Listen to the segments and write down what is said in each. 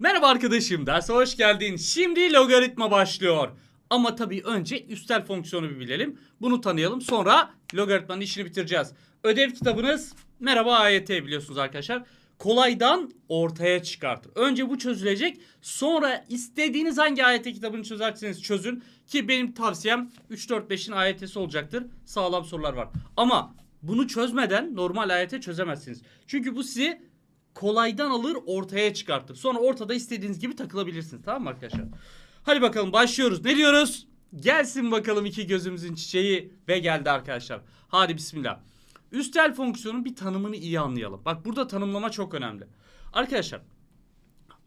Merhaba arkadaşım, derse hoş geldin. Şimdi logaritma başlıyor. Ama tabii önce üstel fonksiyonu bir bilelim. Bunu tanıyalım. Sonra logaritmanın işini bitireceğiz. Ödev kitabınız Merhaba AYT biliyorsunuz arkadaşlar. Kolaydan ortaya çıkartır. Önce bu çözülecek. Sonra istediğiniz hangi AYT kitabını çözerseniz çözün. Ki benim tavsiyem 3-4-5'in AYT'si olacaktır. Sağlam sorular var. Ama bunu çözmeden normal AYT çözemezsiniz. Çünkü bu sizi kolaydan alır ortaya çıkartır. Sonra ortada istediğiniz gibi takılabilirsiniz. Tamam mı arkadaşlar? Hadi bakalım başlıyoruz. Ne diyoruz? Gelsin bakalım iki gözümüzün çiçeği ve geldi arkadaşlar. Hadi bismillah. Üstel fonksiyonun bir tanımını iyi anlayalım. Bak burada tanımlama çok önemli. Arkadaşlar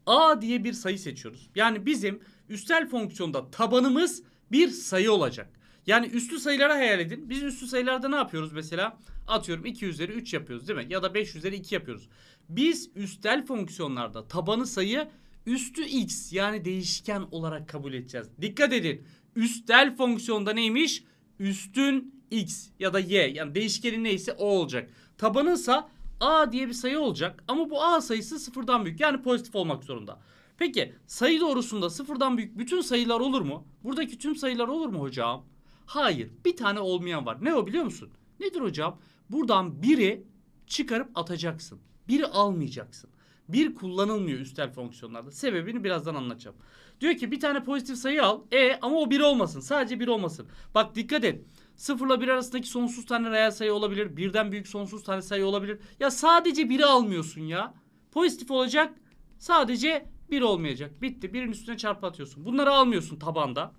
a diye bir sayı seçiyoruz. Yani bizim üstel fonksiyonda tabanımız bir sayı olacak. Yani üslü sayıları hayal edin. Biz üslü sayılarda ne yapıyoruz mesela? Atıyorum 2 üzeri 3 yapıyoruz değil mi? Ya da 5 üzeri 2 yapıyoruz. Biz üstel fonksiyonlarda tabanı sayı üstü x yani değişken olarak kabul edeceğiz. Dikkat edin. Üstel fonksiyonda neymiş? Üstün x ya da y yani değişkenin neyse o olacak. Tabanınsa a diye bir sayı olacak ama bu a sayısı sıfırdan büyük yani pozitif olmak zorunda. Peki sayı doğrusunda sıfırdan büyük bütün sayılar olur mu? Buradaki tüm sayılar olur mu hocam? Hayır. Bir tane olmayan var. Ne o biliyor musun? Nedir hocam? Buradan biri çıkarıp atacaksın. Biri almayacaksın. Bir kullanılmıyor üstel fonksiyonlarda. Sebebini birazdan anlatacağım. Diyor ki bir tane pozitif sayı al. E ama o bir olmasın. Sadece bir olmasın. Bak dikkat et. Sıfırla bir arasındaki sonsuz tane reel sayı olabilir. Birden büyük sonsuz tane sayı olabilir. Ya sadece biri almıyorsun ya. Pozitif olacak. Sadece bir olmayacak. Bitti. Birinin üstüne çarpı atıyorsun. Bunları almıyorsun tabanda.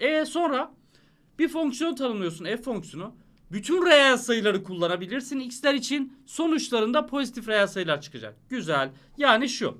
E sonra bir fonksiyon tanımlıyorsun f fonksiyonu. Bütün reel sayıları kullanabilirsin x'ler için. Sonuçlarında pozitif reel sayılar çıkacak. Güzel. Yani şu.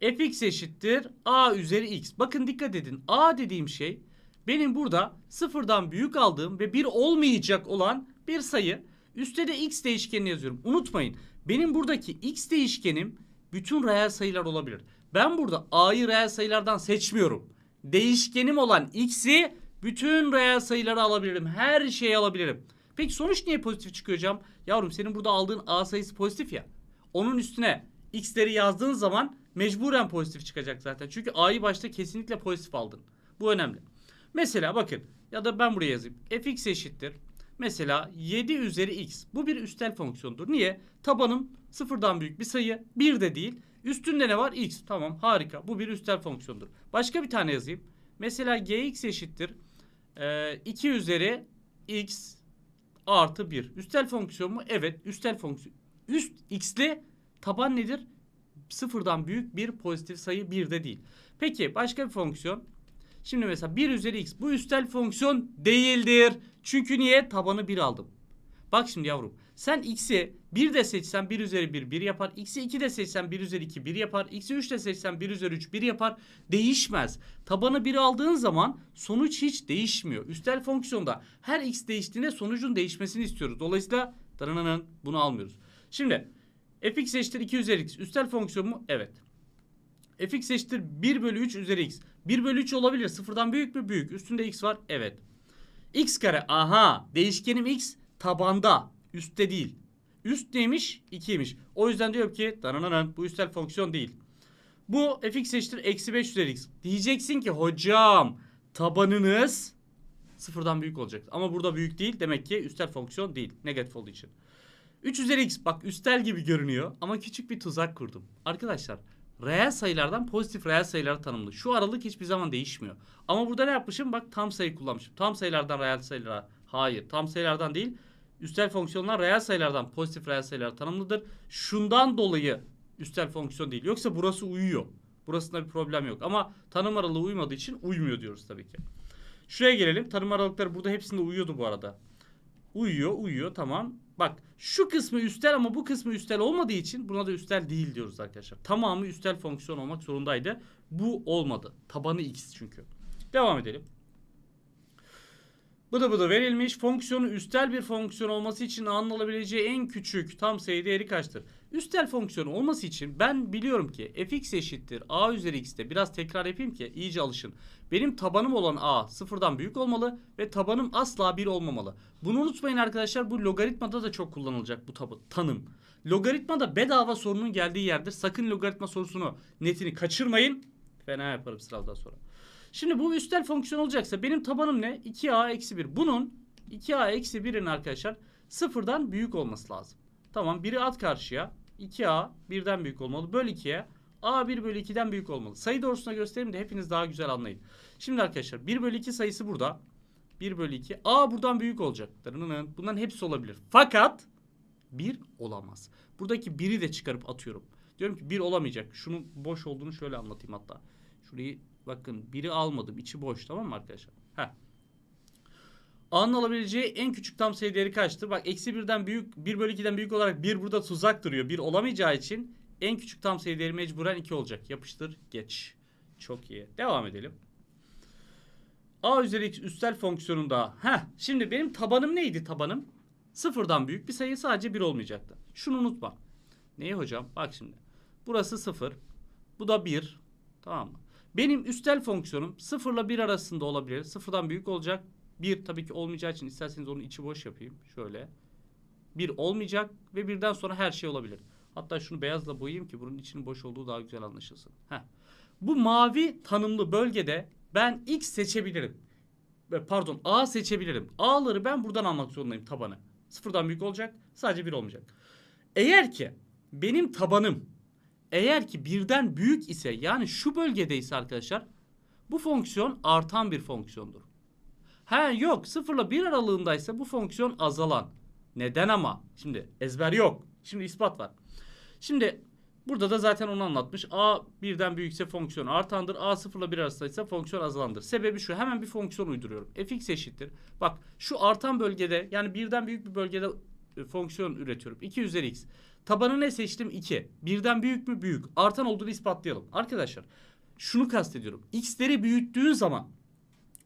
fx eşittir a üzeri x. Bakın dikkat edin. a dediğim şey benim burada sıfırdan büyük aldığım ve bir olmayacak olan bir sayı. Üstte de x değişkenini yazıyorum. Unutmayın. Benim buradaki x değişkenim bütün reel sayılar olabilir. Ben burada a'yı reel sayılardan seçmiyorum. Değişkenim olan x'i bütün reel sayıları alabilirim. Her şeyi alabilirim. Peki sonuç niye pozitif çıkıyor hocam? Yavrum senin burada aldığın a sayısı pozitif ya. Onun üstüne x'leri yazdığın zaman mecburen pozitif çıkacak zaten. Çünkü a'yı başta kesinlikle pozitif aldın. Bu önemli. Mesela bakın ya da ben buraya yazayım. fx eşittir. Mesela 7 üzeri x. Bu bir üstel fonksiyondur. Niye? Tabanım sıfırdan büyük bir sayı. 1 de değil. Üstünde ne var? x. Tamam harika. Bu bir üstel fonksiyondur. Başka bir tane yazayım. Mesela gx eşittir. Ee, 2 üzeri x artı 1. Üstel fonksiyon mu? Evet. Üstel fonksiyon. Üst x'li taban nedir? Sıfırdan büyük bir pozitif sayı 1 de değil. Peki başka bir fonksiyon. Şimdi mesela 1 üzeri x. Bu üstel fonksiyon değildir. Çünkü niye? Tabanı 1 aldım. Bak şimdi yavrum. Sen x'i 1 de seçsen 1 üzeri 1 1 yapar. X'i 2 de seçsen 1 üzeri 2 1 yapar. X'i 3 de seçsen 1 üzeri 3 1 yapar. Değişmez. Tabanı 1 aldığın zaman sonuç hiç değişmiyor. Üstel fonksiyonda her x değiştiğinde sonucun değişmesini istiyoruz. Dolayısıyla dananın bunu almıyoruz. Şimdi fx eşittir 2 üzeri x. Üstel fonksiyon mu? Evet. fx eşittir 1 bölü 3 üzeri x. 1 bölü 3 olabilir. Sıfırdan büyük mü? Büyük. Üstünde x var. Evet. x kare. Aha. Değişkenim x tabanda. Üstte değil. Üst neymiş? 2'ymiş. O yüzden diyorum ki danananan bu üstel fonksiyon değil. Bu fx eşittir eksi 5 üzeri x. Diyeceksin ki hocam tabanınız sıfırdan büyük olacak. Ama burada büyük değil. Demek ki üstel fonksiyon değil. Negatif olduğu için. 3 üzeri x bak üstel gibi görünüyor ama küçük bir tuzak kurdum. Arkadaşlar reel sayılardan pozitif reel sayılara tanımlı. Şu aralık hiçbir zaman değişmiyor. Ama burada ne yapmışım? Bak tam sayı kullanmışım. Tam sayılardan reel sayılara. Hayır tam sayılardan değil. Üstel fonksiyonlar reel sayılardan pozitif reel sayılara tanımlıdır. Şundan dolayı üstel fonksiyon değil. Yoksa burası uyuyor. Burasında bir problem yok. Ama tanım aralığı uymadığı için uymuyor diyoruz tabii ki. Şuraya gelelim. Tanım aralıkları burada hepsinde uyuyordu bu arada. Uyuyor, uyuyor. Tamam. Bak şu kısmı üstel ama bu kısmı üstel olmadığı için buna da üstel değil diyoruz arkadaşlar. Tamamı üstel fonksiyon olmak zorundaydı. Bu olmadı. Tabanı x çünkü. Devam edelim. Bıdı bıdı verilmiş. Fonksiyonu üstel bir fonksiyon olması için anılabileceği en küçük tam sayı değeri kaçtır? Üstel fonksiyon olması için ben biliyorum ki fx eşittir a üzeri x'te biraz tekrar yapayım ki iyice alışın. Benim tabanım olan a sıfırdan büyük olmalı ve tabanım asla 1 olmamalı. Bunu unutmayın arkadaşlar bu logaritmada da çok kullanılacak bu tanım. Logaritma da bedava sorunun geldiği yerdir. Sakın logaritma sorusunu netini kaçırmayın. Fena yaparım sınavdan sonra. Şimdi bu üstel fonksiyon olacaksa benim tabanım ne? 2a eksi 1. Bunun 2a eksi 1'in arkadaşlar sıfırdan büyük olması lazım. Tamam biri at karşıya. 2a birden büyük olmalı. Böl 2'ye. a 1 bölü 2'den büyük olmalı. Sayı doğrusuna göstereyim de hepiniz daha güzel anlayın. Şimdi arkadaşlar 1 bölü 2 sayısı burada. 1 bölü 2. A buradan büyük olacak. Bunların hepsi olabilir. Fakat 1 olamaz. Buradaki 1'i de çıkarıp atıyorum. Diyorum ki 1 olamayacak. Şunun boş olduğunu şöyle anlatayım hatta. Şurayı bakın 1'i almadım. içi boş tamam mı arkadaşlar? Heh. A'nın alabileceği en küçük tam sayı değeri kaçtır? Bak eksi 1'den büyük 1 bölü 2'den büyük olarak 1 burada tuzak duruyor. 1 olamayacağı için en küçük tam sayı değeri mecburen 2 olacak. Yapıştır geç. Çok iyi. Devam edelim. A üzeri x üstel fonksiyonunda. Heh, şimdi benim tabanım neydi tabanım? Sıfırdan büyük bir sayı sadece 1 olmayacaktı. Şunu unutma. Neyi hocam? Bak şimdi. Burası 0. Bu da 1. Tamam mı? Benim üstel fonksiyonum 0 ile 1 arasında olabilir. Sıfırdan büyük olacak. 1 tabii ki olmayacağı için isterseniz onun içi boş yapayım. Şöyle. 1 olmayacak ve birden sonra her şey olabilir. Hatta şunu beyazla boyayayım ki bunun içinin boş olduğu daha güzel anlaşılsın. Heh. Bu mavi tanımlı bölgede ben x seçebilirim. Pardon a seçebilirim. A'ları ben buradan almak zorundayım tabanı. Sıfırdan büyük olacak. Sadece 1 olmayacak. Eğer ki benim tabanım eğer ki birden büyük ise yani şu bölgedeyse arkadaşlar bu fonksiyon artan bir fonksiyondur. Ha yok 0 ile 1 aralığındaysa bu fonksiyon azalan. Neden ama? Şimdi ezber yok. Şimdi ispat var. Şimdi burada da zaten onu anlatmış. A birden büyükse fonksiyon artandır. A 0 ile 1 arasındaysa fonksiyon azalandır. Sebebi şu. Hemen bir fonksiyon uyduruyorum. fx eşittir. Bak şu artan bölgede yani birden büyük bir bölgede e, fonksiyon üretiyorum. 2 üzeri x. Tabanı ne seçtim? 2. Birden büyük mü? Büyük. Artan olduğunu ispatlayalım. Arkadaşlar şunu kastediyorum. X'leri büyüttüğün zaman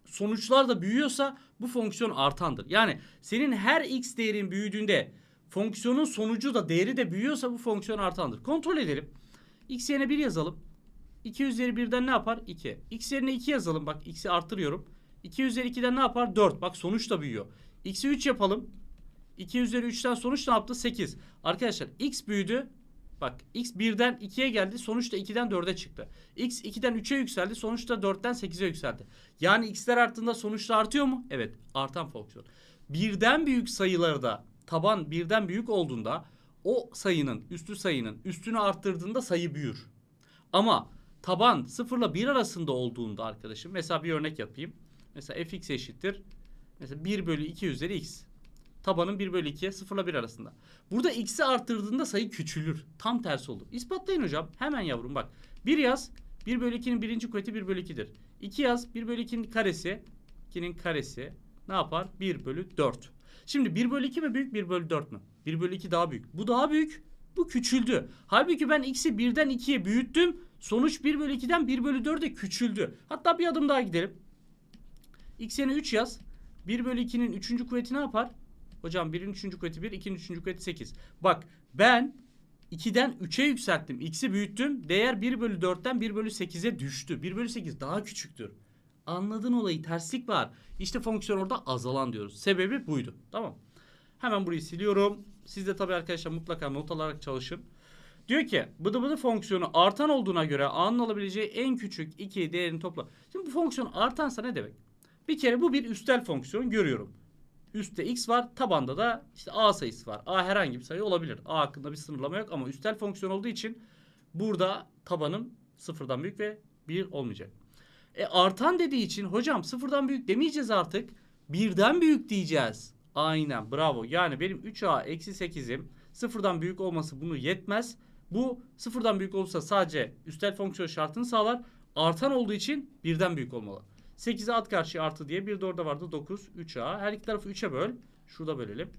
sonuçlar da büyüyorsa bu fonksiyon artandır. Yani senin her x değerin büyüdüğünde fonksiyonun sonucu da değeri de büyüyorsa bu fonksiyon artandır. Kontrol edelim. x yerine 1 yazalım. 2 üzeri 1'den ne yapar? 2. x yerine 2 yazalım. Bak x'i artırıyorum. 2 üzeri 2'den ne yapar? 4. Bak sonuç da büyüyor. x'i 3 yapalım. 2 üzeri 3'ten sonuç ne yaptı? 8. Arkadaşlar x büyüdü. Bak x 1'den 2'ye geldi. Sonuçta 2'den 4'e çıktı. x 2'den 3'e yükseldi. Sonuçta 4'ten 8'e yükseldi. Yani x'ler arttığında sonuçta artıyor mu? Evet. Artan fonksiyon. Birden büyük sayılarda taban birden büyük olduğunda o sayının üstü sayının üstünü arttırdığında sayı büyür. Ama taban 0 ile 1 arasında olduğunda arkadaşım mesela bir örnek yapayım. Mesela fx eşittir. Mesela 1 bölü 2 üzeri x. Tabanın 1 bölü 2'ye 0 ile 1 arasında. Burada x'i arttırdığında sayı küçülür. Tam tersi olur. İspatlayın hocam. Hemen yavrum bak. 1 yaz. 1 bölü 2'nin birinci kuvveti 1 bölü 2'dir. 2 yaz. 1 bölü 2'nin karesi. 2'nin karesi ne yapar? 1 bölü 4. Şimdi 1 bölü 2 mi büyük 1 bölü 4 mü? 1 bölü 2 daha büyük. Bu daha büyük. Bu küçüldü. Halbuki ben x'i 1'den 2'ye büyüttüm. Sonuç 1 bölü 2'den 1 bölü 4'e küçüldü. Hatta bir adım daha gidelim. x yerine 3 yaz. 1 bölü 2'nin 3. kuvveti ne yapar? Hocam 1'in 3. kuvveti 1, 2'nin 3. kuvveti 8. Bak ben 2'den 3'e yükselttim. X'i büyüttüm. Değer 1 bölü 4'ten 1 bölü 8'e düştü. 1 bölü 8 daha küçüktür. Anladın olayı terslik var. İşte fonksiyon orada azalan diyoruz. Sebebi buydu. Tamam. Hemen burayı siliyorum. Siz de tabii arkadaşlar mutlaka not alarak çalışın. Diyor ki bıdı bıdı fonksiyonu artan olduğuna göre A'nın alabileceği en küçük iki değerini topla. Şimdi bu fonksiyon artansa ne demek? Bir kere bu bir üstel fonksiyon görüyorum. Üstte x var, tabanda da işte a sayısı var. A herhangi bir sayı olabilir. A hakkında bir sınırlama yok ama üstel fonksiyon olduğu için burada tabanım sıfırdan büyük ve 1 olmayacak. E artan dediği için hocam sıfırdan büyük demeyeceğiz artık. Birden büyük diyeceğiz. Aynen bravo. Yani benim 3a eksi 8'im sıfırdan büyük olması bunu yetmez. Bu sıfırdan büyük olursa sadece üstel fonksiyon şartını sağlar. Artan olduğu için birden büyük olmalı. 8'e at karşı artı diye bir de orada vardı 9 3a. Her iki tarafı 3'e böl. Şurada bölelim.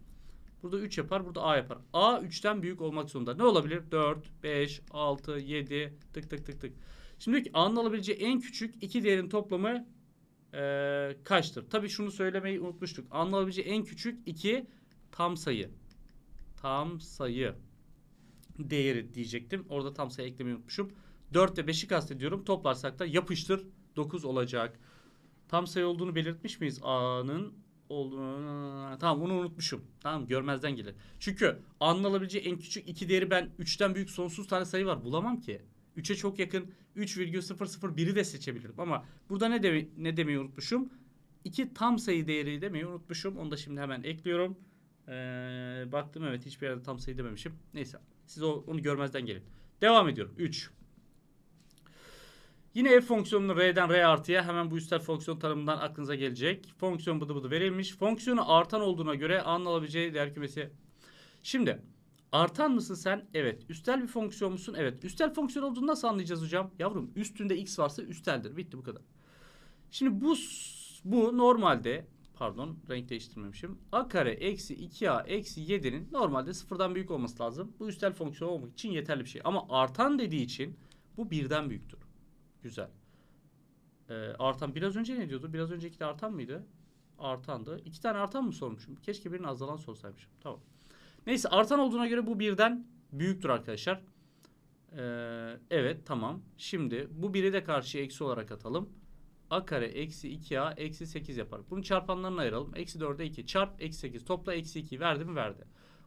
Burada 3 yapar, burada a yapar. a 3'ten büyük olmak zorunda. Ne olabilir? 4, 5, 6, 7 tık tık tık tık. Şimdi a'nın alabileceği en küçük iki değerin toplamı eee, kaçtır? Tabii şunu söylemeyi unutmuştuk. A'nın alabileceği en küçük iki tam sayı. Tam sayı değeri diyecektim. Orada tam sayı eklemeyi unutmuşum. 4 ve 5'i kastediyorum. Toplarsak da yapıştır 9 olacak. Tam sayı olduğunu belirtmiş miyiz A'nın? olduğunu tamam onu unutmuşum. Tamam görmezden gelir. Çünkü anlanabileceği en küçük iki değeri ben 3'ten büyük sonsuz tane sayı var bulamam ki. 3'e çok yakın 3,001'i de seçebilirim ama burada ne deme ne demeyi unutmuşum? İki tam sayı değeri demeyi unutmuşum. Onu da şimdi hemen ekliyorum. Ee, baktım evet hiçbir yerde tam sayı dememişim. Neyse siz onu görmezden gelin. Devam ediyorum. 3. Yine f fonksiyonunu r'den r artıya hemen bu üstel fonksiyon tanımından aklınıza gelecek. Fonksiyon bıdı bıdı verilmiş. Fonksiyonu artan olduğuna göre a'nın alabileceği değer kümesi. Şimdi artan mısın sen? Evet. Üstel bir fonksiyon musun? Evet. Üstel fonksiyon olduğunu nasıl anlayacağız hocam? Yavrum üstünde x varsa üsteldir. Bitti bu kadar. Şimdi bu bu normalde pardon renk değiştirmemişim. a kare eksi 2a eksi 7'nin normalde sıfırdan büyük olması lazım. Bu üstel fonksiyon olmak için yeterli bir şey. Ama artan dediği için bu birden büyüktür. Güzel. Ee, artan biraz önce ne diyordu? Biraz önceki de artan mıydı? Artandı. İki tane artan mı sormuşum? Keşke birini azalan sorsaymışım. Tamam. Neyse artan olduğuna göre bu birden büyüktür arkadaşlar. Ee, evet tamam. Şimdi bu biri de karşıya eksi olarak atalım. a kare eksi 2a eksi 8 yapar. Bunu çarpanlarına ayıralım. Eksi 4'e 2 çarp eksi 8 topla eksi 2 verdi mi verdi.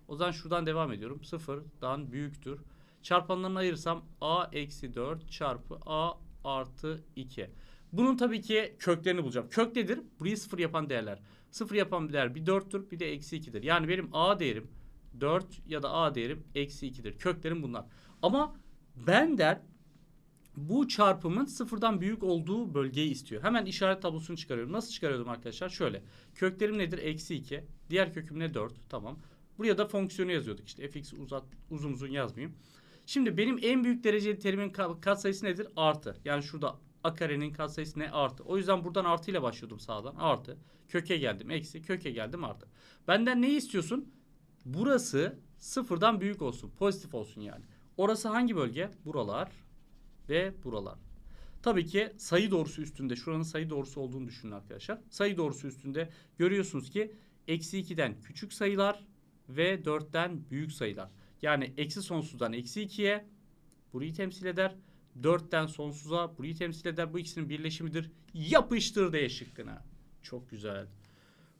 O zaman şuradan devam ediyorum. Sıfırdan büyüktür. Çarpanlarını ayırırsam a eksi 4 çarpı a artı 2. Bunun tabii ki köklerini bulacağım. Kök nedir? Burayı sıfır yapan değerler. Sıfır yapan bir değer bir 4'tür bir de eksi 2'dir. Yani benim a değerim 4 ya da a değerim eksi 2'dir. Köklerim bunlar. Ama benden bu çarpımın sıfırdan büyük olduğu bölgeyi istiyor. Hemen işaret tablosunu çıkarıyorum. Nasıl çıkarıyordum arkadaşlar? Şöyle. Köklerim nedir? Eksi 2. Diğer köküm ne? 4. Tamam. Buraya da fonksiyonu yazıyorduk. İşte fx uzat, uzun uzun yazmayayım. Şimdi benim en büyük dereceli terimin ka- katsayısı nedir? Artı. Yani şurada a karenin katsayısı ne? Artı. O yüzden buradan artı ile başlıyordum sağdan. Artı. Köke geldim. Eksi. Köke geldim. Artı. Benden ne istiyorsun? Burası sıfırdan büyük olsun. Pozitif olsun yani. Orası hangi bölge? Buralar ve buralar. Tabii ki sayı doğrusu üstünde. Şuranın sayı doğrusu olduğunu düşünün arkadaşlar. Sayı doğrusu üstünde görüyorsunuz ki eksi 2'den küçük sayılar ve 4'ten büyük sayılar. Yani eksi sonsuzdan eksi 2'ye burayı temsil eder. 4'ten sonsuza burayı temsil eder. Bu ikisinin birleşimidir. Yapıştır D şıkkına. Çok güzel.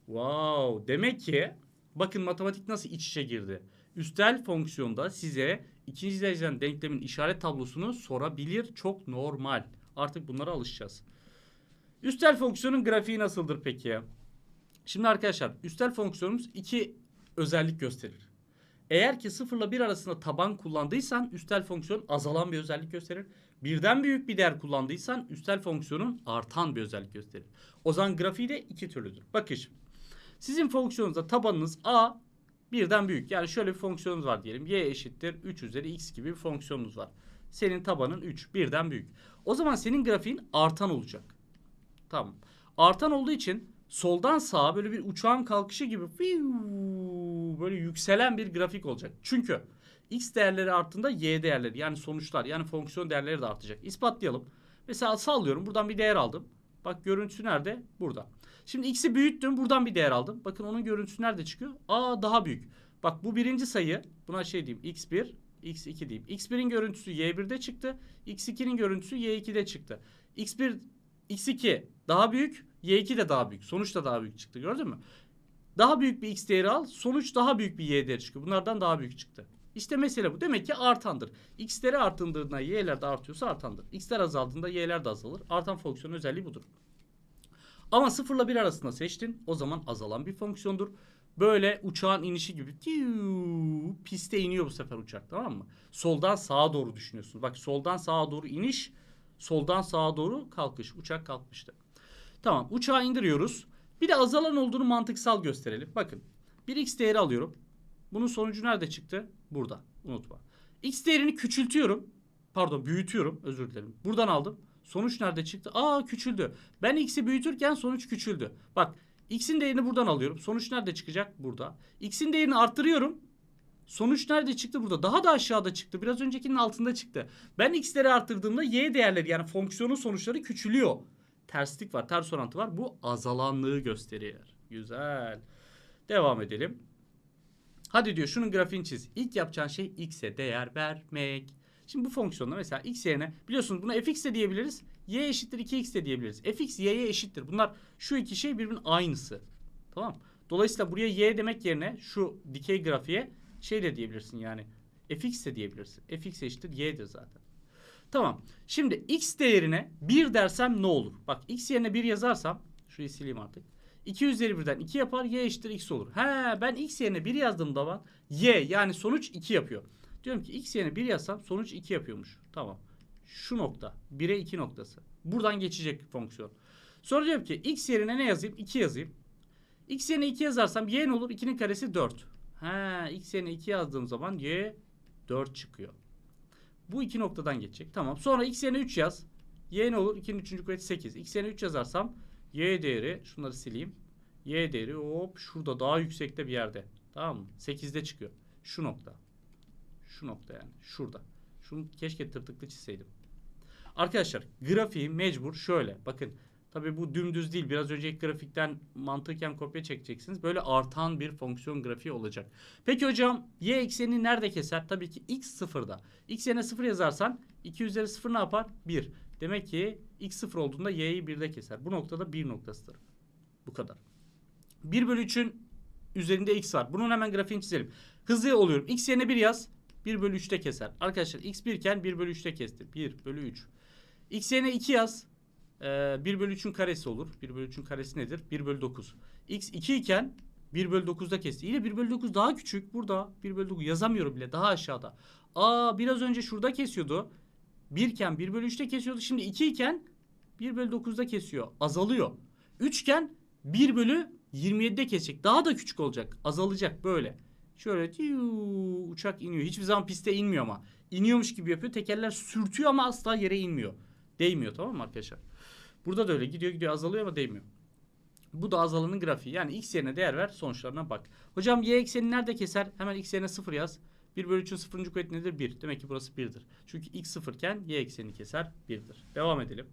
Wow. Demek ki bakın matematik nasıl iç içe girdi. Üstel fonksiyonda size ikinci dereceden denklemin işaret tablosunu sorabilir. Çok normal. Artık bunlara alışacağız. Üstel fonksiyonun grafiği nasıldır peki? Şimdi arkadaşlar üstel fonksiyonumuz iki özellik gösterir. Eğer ki 0 ile 1 arasında taban kullandıysan üstel fonksiyon azalan bir özellik gösterir. Birden büyük bir değer kullandıysan üstel fonksiyonun artan bir özellik gösterir. O zaman grafiği de iki türlüdür. Bakın şimdi. Sizin fonksiyonunuzda tabanınız a birden büyük. Yani şöyle bir fonksiyonunuz var diyelim. y eşittir 3 üzeri x gibi bir fonksiyonunuz var. Senin tabanın 3 birden büyük. O zaman senin grafiğin artan olacak. Tamam. Artan olduğu için soldan sağa böyle bir uçağın kalkışı gibi fiu, böyle yükselen bir grafik olacak. Çünkü x değerleri arttığında y değerleri yani sonuçlar yani fonksiyon değerleri de artacak. İspatlayalım. Mesela sallıyorum buradan bir değer aldım. Bak görüntüsü nerede? Burada. Şimdi x'i büyüttüm buradan bir değer aldım. Bakın onun görüntüsü nerede çıkıyor? Aa daha büyük. Bak bu birinci sayı. Buna şey diyeyim x1 x2 diyeyim. x1'in görüntüsü y1'de çıktı. x2'nin görüntüsü y2'de çıktı. x1 x2 daha büyük, y2 de daha büyük. Sonuç da daha büyük çıktı. Gördün mü? Daha büyük bir x değeri al, sonuç daha büyük bir y değeri çıkıyor. Bunlardan daha büyük çıktı. İşte mesele bu. Demek ki artandır. X'leri arttığında y'ler de artıyorsa artandır. X'ler azaldığında y'ler de azalır. Artan fonksiyon özelliği budur. Ama 0 ile 1 arasında seçtin. O zaman azalan bir fonksiyondur. Böyle uçağın inişi gibi tiu, piste iniyor bu sefer uçak tamam mı? Soldan sağa doğru düşünüyorsun. Bak soldan sağa doğru iniş, soldan sağa doğru kalkış. Uçak kalkmıştı. Tamam uçağı indiriyoruz. Bir de azalan olduğunu mantıksal gösterelim. Bakın bir x değeri alıyorum. Bunun sonucu nerede çıktı? Burada. Unutma. X değerini küçültüyorum. Pardon büyütüyorum. Özür dilerim. Buradan aldım. Sonuç nerede çıktı? Aa küçüldü. Ben x'i büyütürken sonuç küçüldü. Bak x'in değerini buradan alıyorum. Sonuç nerede çıkacak? Burada. x'in değerini arttırıyorum. Sonuç nerede çıktı? Burada. Daha da aşağıda çıktı. Biraz öncekinin altında çıktı. Ben x'leri arttırdığımda y değerleri yani fonksiyonun sonuçları küçülüyor. Terslik var, ters orantı var. Bu azalanlığı gösteriyor. Güzel. Devam edelim. Hadi diyor şunun grafiğini çiz. İlk yapacağın şey x'e değer vermek. Şimdi bu fonksiyonda mesela x yerine biliyorsunuz buna fx de diyebiliriz. y eşittir 2x de diyebiliriz. fx y'ye eşittir. Bunlar şu iki şey birbirinin aynısı. Tamam. Dolayısıyla buraya y demek yerine şu dikey grafiğe şey de diyebilirsin yani. fx de diyebilirsin. fx eşittir y'dir zaten. Tamam. Şimdi x değerine 1 dersem ne olur? Bak x yerine 1 yazarsam şurayı sileyim artık. 2 üzeri 1'den 2 yapar. Y eşittir x olur. He ben x yerine 1 yazdığım zaman y yani sonuç 2 yapıyor. Diyorum ki x yerine 1 yazsam sonuç 2 yapıyormuş. Tamam. Şu nokta. 1'e 2 noktası. Buradan geçecek fonksiyon. Sonra diyorum ki x yerine ne yazayım? 2 yazayım. x yerine 2 yazarsam y ne olur? 2'nin karesi 4. He x yerine 2 yazdığım zaman y 4 çıkıyor. Bu iki noktadan geçecek. Tamam. Sonra x yerine 3 yaz. Y ne olur? 2'nin 3. kuvveti 8. X yerine 3 yazarsam y değeri şunları sileyim. Y değeri hop şurada daha yüksekte bir yerde. Tamam mı? 8'de çıkıyor. Şu nokta. Şu nokta yani. Şurada. Şunu keşke tırtıklı çizseydim. Arkadaşlar grafiği mecbur şöyle. Bakın tabi bu dümdüz değil. Biraz önceki grafikten mantıken kopya çekeceksiniz. Böyle artan bir fonksiyon grafiği olacak. Peki hocam y eksenini nerede keser? Tabii ki x sıfırda. x yerine sıfır yazarsan 2 üzeri sıfır ne yapar? 1. Demek ki x sıfır olduğunda y'yi 1'de keser. Bu noktada 1 noktasıdır. Bu kadar. 1 bölü 3'ün üzerinde x var. Bunun hemen grafiğini çizelim. Hızlı oluyorum. x yerine 1 yaz. 1 bölü 3'te keser. Arkadaşlar x 1 iken 1 bölü 3'te kesti. 1 bölü 3. x yerine 2 yaz. Ee, 1 bölü 3'ün karesi olur. 1 bölü 3'ün karesi nedir? 1 bölü 9. x 2 iken 1 bölü 9'da kesti. Yine 1 bölü 9 daha küçük. Burada 1 bölü 9 yazamıyorum bile. Daha aşağıda. Aa biraz önce şurada kesiyordu. 1 iken 1 bölü 3'te kesiyordu. Şimdi 2 iken 1 bölü 9'da kesiyor. Azalıyor. 3 iken 1 bölü 27'de kesecek. Daha da küçük olacak. Azalacak böyle. Şöyle tiu, uçak iniyor. Hiçbir zaman piste inmiyor ama. İniyormuş gibi yapıyor. Tekerler sürtüyor ama asla yere inmiyor. Değmiyor tamam mı arkadaşlar? Burada da öyle gidiyor gidiyor azalıyor ama değmiyor. Bu da azalanın grafiği. Yani x yerine değer ver sonuçlarına bak. Hocam y ekseni nerede keser? Hemen x yerine 0 yaz. 1 bölü 3'ün 0. kuvveti nedir? 1. Demek ki burası 1'dir. Çünkü x 0 iken y ekseni keser 1'dir. Devam edelim.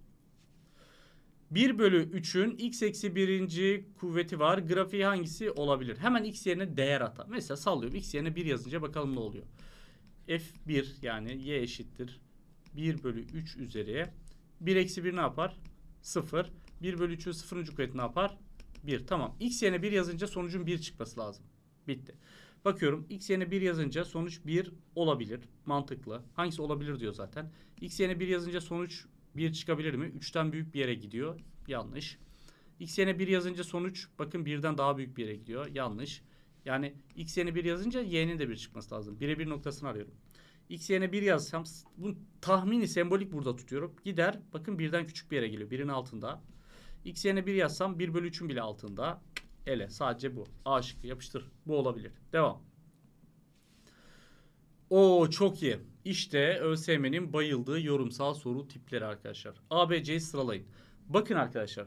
1 bölü 3'ün x eksi 1. kuvveti var. Grafiği hangisi olabilir? Hemen x yerine değer ata. Mesela sallıyorum. x yerine 1 yazınca bakalım ne oluyor. f1 yani y eşittir. 1 bölü 3 üzeri. 1 eksi 1 ne yapar? 0. 1 bölü 3'ün 0. kuvveti ne yapar? 1. Tamam. x yerine 1 yazınca sonucun 1 çıkması lazım. Bitti. Bakıyorum x yerine 1 yazınca sonuç 1 olabilir. Mantıklı. Hangisi olabilir diyor zaten. x yerine 1 yazınca sonuç 1 çıkabilir mi? 3'ten büyük bir yere gidiyor. Yanlış. X yerine 1 yazınca sonuç bakın 1'den daha büyük bir yere gidiyor. Yanlış. Yani x yerine 1 yazınca y'nin de 1 çıkması lazım. 1'e 1 noktasını arıyorum. X yerine 1 yazsam bu tahmini sembolik burada tutuyorum. Gider bakın 1'den küçük bir yere geliyor. 1'in altında. x yerine 1 yazsam 1 bölü 3'ün bile altında. Ele sadece bu. A şıkkı yapıştır. Bu olabilir. Devam. Oo çok iyi. İşte ÖSYM'nin bayıldığı yorumsal soru tipleri arkadaşlar. A, B, C'yi sıralayın. Bakın arkadaşlar.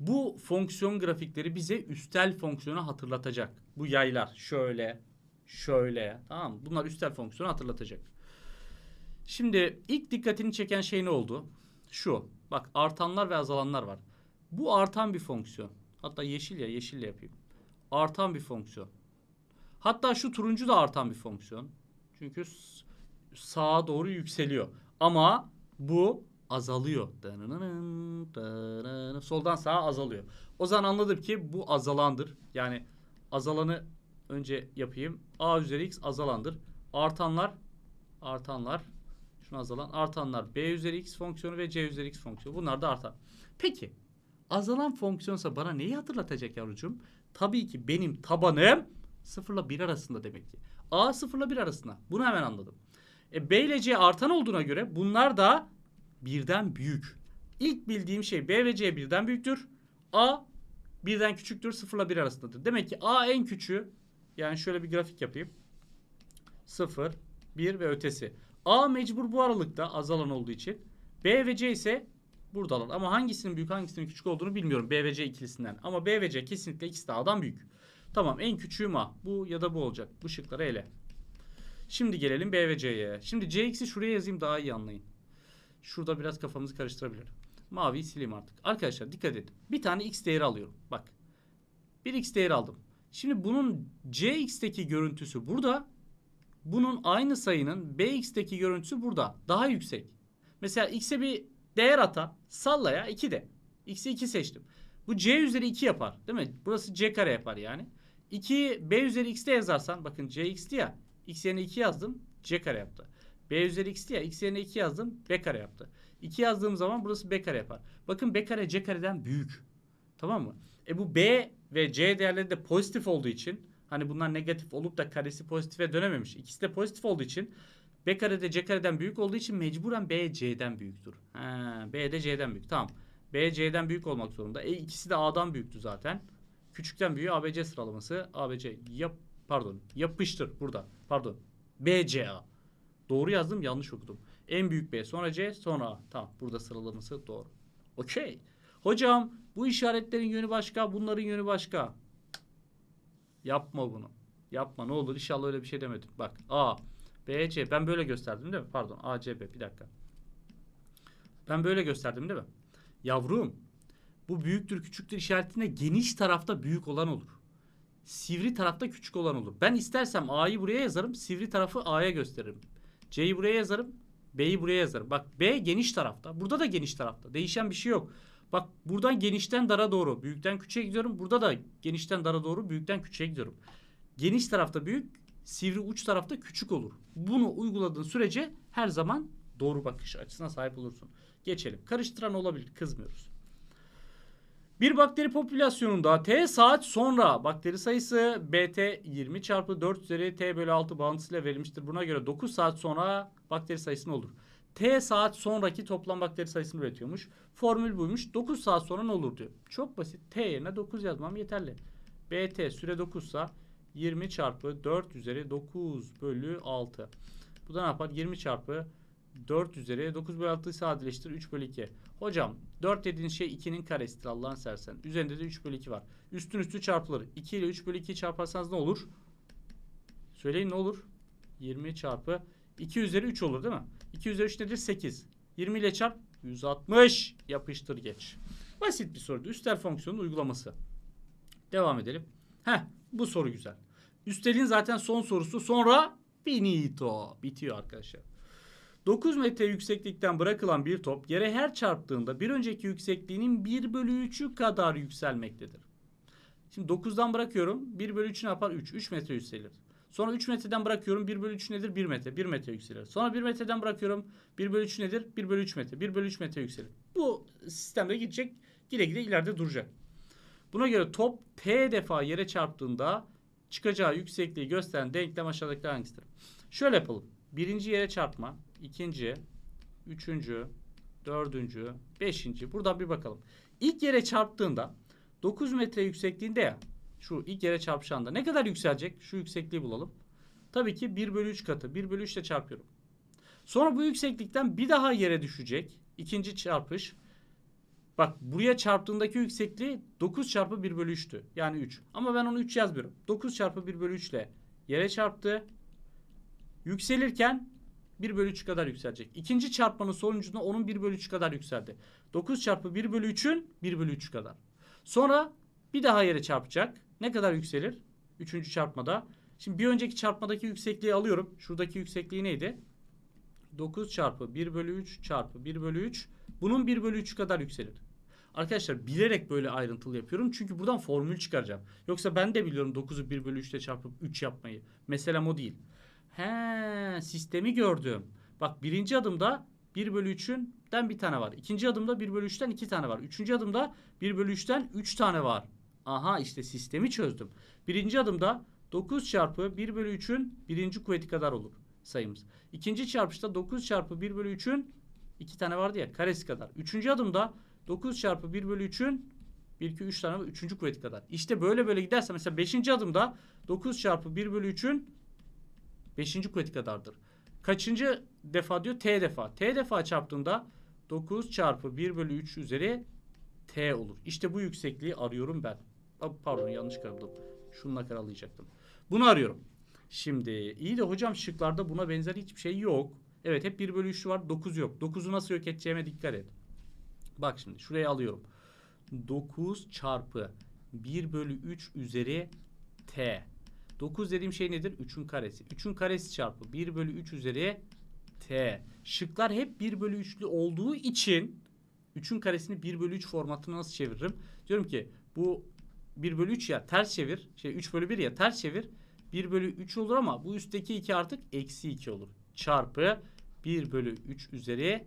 Bu fonksiyon grafikleri bize üstel fonksiyonu hatırlatacak. Bu yaylar şöyle, şöyle. Tamam mı? Bunlar üstel fonksiyonu hatırlatacak. Şimdi ilk dikkatini çeken şey ne oldu? Şu. Bak artanlar ve azalanlar var. Bu artan bir fonksiyon. Hatta yeşil ya yeşille yapayım. Artan bir fonksiyon. Hatta şu turuncu da artan bir fonksiyon. Çünkü sağa doğru yükseliyor. Ama bu azalıyor. Soldan sağa azalıyor. O zaman anladım ki bu azalandır. Yani azalanı önce yapayım. A üzeri x azalandır. Artanlar artanlar şunu azalan artanlar B üzeri x fonksiyonu ve C üzeri x fonksiyonu. Bunlar da artan. Peki azalan fonksiyonsa bana neyi hatırlatacak yavrucuğum? Tabii ki benim tabanım 0 ile 1 arasında demek ki. A 0 ile 1 arasında. Bunu hemen anladım. E, B ile C artan olduğuna göre bunlar da birden büyük. İlk bildiğim şey B ve C birden büyüktür. A birden küçüktür 0 ile 1 arasındadır. Demek ki A en küçüğü. Yani şöyle bir grafik yapayım. 0, 1 ve ötesi. A mecbur bu aralıkta azalan olduğu için. B ve C ise buradalar. Ama hangisinin büyük hangisinin küçük olduğunu bilmiyorum. B ve C ikilisinden. Ama B ve C kesinlikle ikisi de A'dan büyük. Tamam en küçüğüm A. Bu ya da bu olacak. Bu şıkları ele. Şimdi gelelim B ve C'ye. Şimdi CX'i şuraya yazayım daha iyi anlayın. Şurada biraz kafamızı karıştırabilir. Maviyi sileyim artık. Arkadaşlar dikkat edin. Bir tane X değeri alıyorum. Bak. Bir X değeri aldım. Şimdi bunun CX'teki görüntüsü burada. Bunun aynı sayının BX'teki görüntüsü burada. Daha yüksek. Mesela X'e bir değer ata. Salla ya 2 de. X'e 2 seçtim. Bu c üzeri 2 yapar. Değil mi? Burası c kare yapar yani. 2 b üzeri x'te yazarsan bakın c x'ti ya. x yerine 2 yazdım. c kare yaptı. b üzeri x'ti ya. x yerine 2 yazdım. b kare yaptı. 2 yazdığım zaman burası b kare yapar. Bakın b kare c kareden büyük. Tamam mı? E bu b ve c değerleri de pozitif olduğu için hani bunlar negatif olup da karesi pozitife dönememiş. İkisi de pozitif olduğu için b kare de c kareden büyük olduğu için mecburen b c'den büyüktür. Ha, b de c'den büyük. Tamam. B C'den büyük olmak zorunda. E ikisi de A'dan büyüktü zaten. Küçükten büyüğe ABC sıralaması. ABC yap pardon yapıştır burada. Pardon. BCA. Doğru yazdım yanlış okudum. En büyük B sonra C sonra A. Tamam burada sıralaması doğru. Okey. Hocam bu işaretlerin yönü başka bunların yönü başka. Yapma bunu. Yapma ne olur inşallah öyle bir şey demedim. Bak A, B, C ben böyle gösterdim değil mi? Pardon A, C, B bir dakika. Ben böyle gösterdim değil mi? Yavrum bu büyüktür küçüktür işaretinde geniş tarafta büyük olan olur. Sivri tarafta küçük olan olur. Ben istersem A'yı buraya yazarım. Sivri tarafı A'ya gösteririm. C'yi buraya yazarım. B'yi buraya yazarım. Bak B geniş tarafta. Burada da geniş tarafta. Değişen bir şey yok. Bak buradan genişten dara doğru. Büyükten küçüğe gidiyorum. Burada da genişten dara doğru. Büyükten küçüğe gidiyorum. Geniş tarafta büyük. Sivri uç tarafta küçük olur. Bunu uyguladığın sürece her zaman doğru bakış açısına sahip olursun. Geçelim. Karıştıran olabilir. Kızmıyoruz. Bir bakteri popülasyonunda T saat sonra bakteri sayısı BT 20 çarpı 4 üzeri T bölü 6 bağıntısıyla verilmiştir. Buna göre 9 saat sonra bakteri sayısı ne olur? T saat sonraki toplam bakteri sayısını üretiyormuş. Formül buymuş. 9 saat sonra ne olur diyor. Çok basit. T yerine 9 yazmam yeterli. BT süre 9 sa 20 çarpı 4 üzeri 9 bölü 6. Bu da ne yapar? 20 çarpı 4 üzeri 9 bölü 6'yı sadeleştir 3 bölü 2. Hocam 4 dediğin şey 2'nin karesidir Allah'ın sersen. Üzerinde de 3 bölü 2 var. Üstün üstü çarpılır. 2 ile 3 bölü 2'yi çarparsanız ne olur? Söyleyin ne olur? 20 çarpı 2 üzeri 3 olur değil mi? 2 üzeri 3 nedir? 8. 20 ile çarp 160. Yapıştır geç. Basit bir soruydu. Üstel fonksiyonun uygulaması. Devam edelim. Heh bu soru güzel. Üstelin zaten son sorusu. Sonra finito. Bitiyor arkadaşlar. 9 metre yükseklikten bırakılan bir top yere her çarptığında bir önceki yüksekliğinin 1 bölü 3'ü kadar yükselmektedir. Şimdi 9'dan bırakıyorum. 1 bölü 3 ne yapar? 3. 3 metre yükselir. Sonra 3 metreden bırakıyorum. 1 bölü 3 nedir? 1 metre. 1 metre yükselir. Sonra 1 metreden bırakıyorum. 1 bölü 3 nedir? 1 bölü 3 metre. 1 bölü 3 metre yükselir. Bu sistemde gidecek. Gide gide ileride duracak. Buna göre top T defa yere çarptığında çıkacağı yüksekliği gösteren denklem aşağıdaki hangisidir? Şöyle yapalım. Birinci yere çarpma. ikinci, üçüncü, dördüncü, beşinci. Buradan bir bakalım. İlk yere çarptığında 9 metre yüksekliğinde ya şu ilk yere çarpışanda ne kadar yükselecek? Şu yüksekliği bulalım. Tabii ki 1 bölü 3 katı. 1 bölü 3 ile çarpıyorum. Sonra bu yükseklikten bir daha yere düşecek. İkinci çarpış. Bak buraya çarptığındaki yüksekliği 9 çarpı 1 bölü 3'tü. Yani 3. Ama ben onu 3 yazmıyorum. 9 çarpı 1 bölü 3 ile yere çarptı. Yükselirken 1 bölü 3 kadar yükselecek. İkinci çarpmanın sonucunda onun 1 bölü 3 kadar yükseldi. 9 çarpı 1 bölü 3'ün 1 bölü 3 kadar. Sonra bir daha yere çarpacak. Ne kadar yükselir? Üçüncü çarpmada. Şimdi bir önceki çarpmadaki yüksekliği alıyorum. Şuradaki yüksekliği neydi? 9 çarpı 1 bölü 3 çarpı 1 bölü 3. Bunun 1 bölü 3 kadar yükselir. Arkadaşlar bilerek böyle ayrıntılı yapıyorum. Çünkü buradan formül çıkaracağım. Yoksa ben de biliyorum 9'u 1 bölü 3 ile çarpıp 3 yapmayı. Meselem o değil. He sistemi gördüm. Bak birinci adımda 1 bölü 3'ünden bir tane var. İkinci adımda 1 bölü 3'ten 2 tane var. Üçüncü adımda 1 bölü 3'ten 3 tane var. Aha işte sistemi çözdüm. Birinci adımda 9 çarpı 1 bölü 3'ün birinci kuvveti kadar olur sayımız. İkinci çarpışta 9 çarpı 1 bölü 3'ün 2 tane vardı ya karesi kadar. Üçüncü adımda 9 çarpı 1 bölü 3'ün 1, 2, 3 tane var. Üçüncü kuvveti kadar. İşte böyle böyle giderse mesela 5. adımda 9 çarpı 1 bölü 3'ün 5. kuvveti kadardır. Kaçıncı defa diyor? T defa. T defa çarptığında 9 çarpı 1 bölü 3 üzeri T olur. İşte bu yüksekliği arıyorum ben. Pardon yanlış karadım. Şununla karalayacaktım. Bunu arıyorum. Şimdi iyi de hocam şıklarda buna benzer hiçbir şey yok. Evet hep 1 bölü 3'lü var 9 yok. 9'u nasıl yok edeceğime dikkat et. Bak şimdi şuraya alıyorum. 9 çarpı 1 bölü 3 üzeri T. 9 dediğim şey nedir? 3'ün karesi. 3'ün karesi çarpı 1 bölü 3 üzeri T. Şıklar hep 1 bölü 3'lü olduğu için 3'ün karesini 1 bölü 3 formatına nasıl çeviririm? Diyorum ki bu 1 bölü 3 ya ters çevir. Şey 3 bölü 1 ya ters çevir. 1 bölü 3 olur ama bu üstteki 2 artık eksi 2 olur. Çarpı 1 bölü 3 üzeri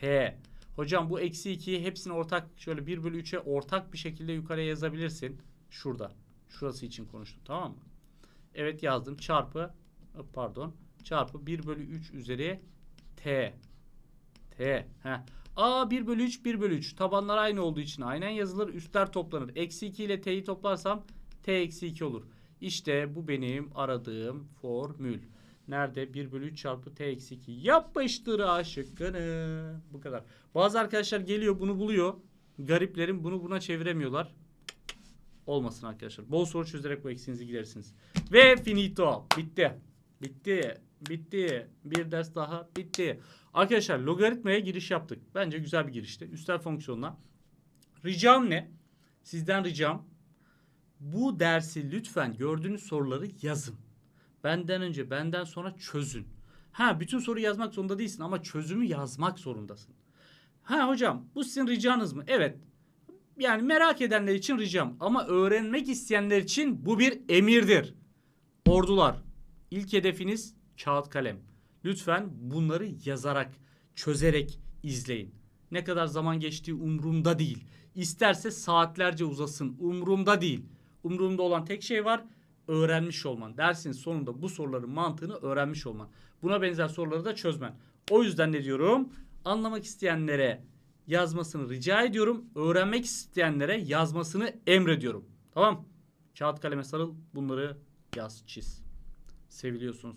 t. Hocam bu eksi 2'yi hepsini ortak şöyle 1 bölü 3'e ortak bir şekilde yukarıya yazabilirsin. Şurada. Şurası için konuştum tamam mı? Evet yazdım. Çarpı pardon. Çarpı 1 bölü 3 üzeri t. T. Heh. A 1 bölü 3 1 bölü 3. Tabanlar aynı olduğu için aynen yazılır. Üstler toplanır. Eksi 2 ile t'yi toplarsam t eksi 2 olur. İşte bu benim aradığım formül. Nerede? 1 bölü 3 çarpı t eksi 2. Yapıştır A şıkkını. Bu kadar. Bazı arkadaşlar geliyor bunu buluyor. Gariplerin bunu buna çeviremiyorlar. Olmasın arkadaşlar. Bol soru çözerek bu eksiğinizi giderirsiniz. Ve finito. Bitti. Bitti. Bitti. Bir ders daha bitti. Arkadaşlar logaritmaya giriş yaptık. Bence güzel bir girişti. Üstel fonksiyonuna. Ricam ne? Sizden ricam bu dersi lütfen gördüğünüz soruları yazın. Benden önce, benden sonra çözün. Ha bütün soru yazmak zorunda değilsin ama çözümü yazmak zorundasın. Ha hocam bu sizin ricanız mı? Evet. Yani merak edenler için ricam ama öğrenmek isteyenler için bu bir emirdir. Ordular, ilk hedefiniz kağıt kalem. Lütfen bunları yazarak, çözerek izleyin. Ne kadar zaman geçtiği umurumda değil. İsterse saatlerce uzasın umurumda değil. Umurumda olan tek şey var öğrenmiş olman. Dersin sonunda bu soruların mantığını öğrenmiş olman. Buna benzer soruları da çözmen. O yüzden ne diyorum? Anlamak isteyenlere yazmasını rica ediyorum. Öğrenmek isteyenlere yazmasını emrediyorum. Tamam? Kağıt kaleme sarıl bunları yaz çiz. Seviliyorsunuz.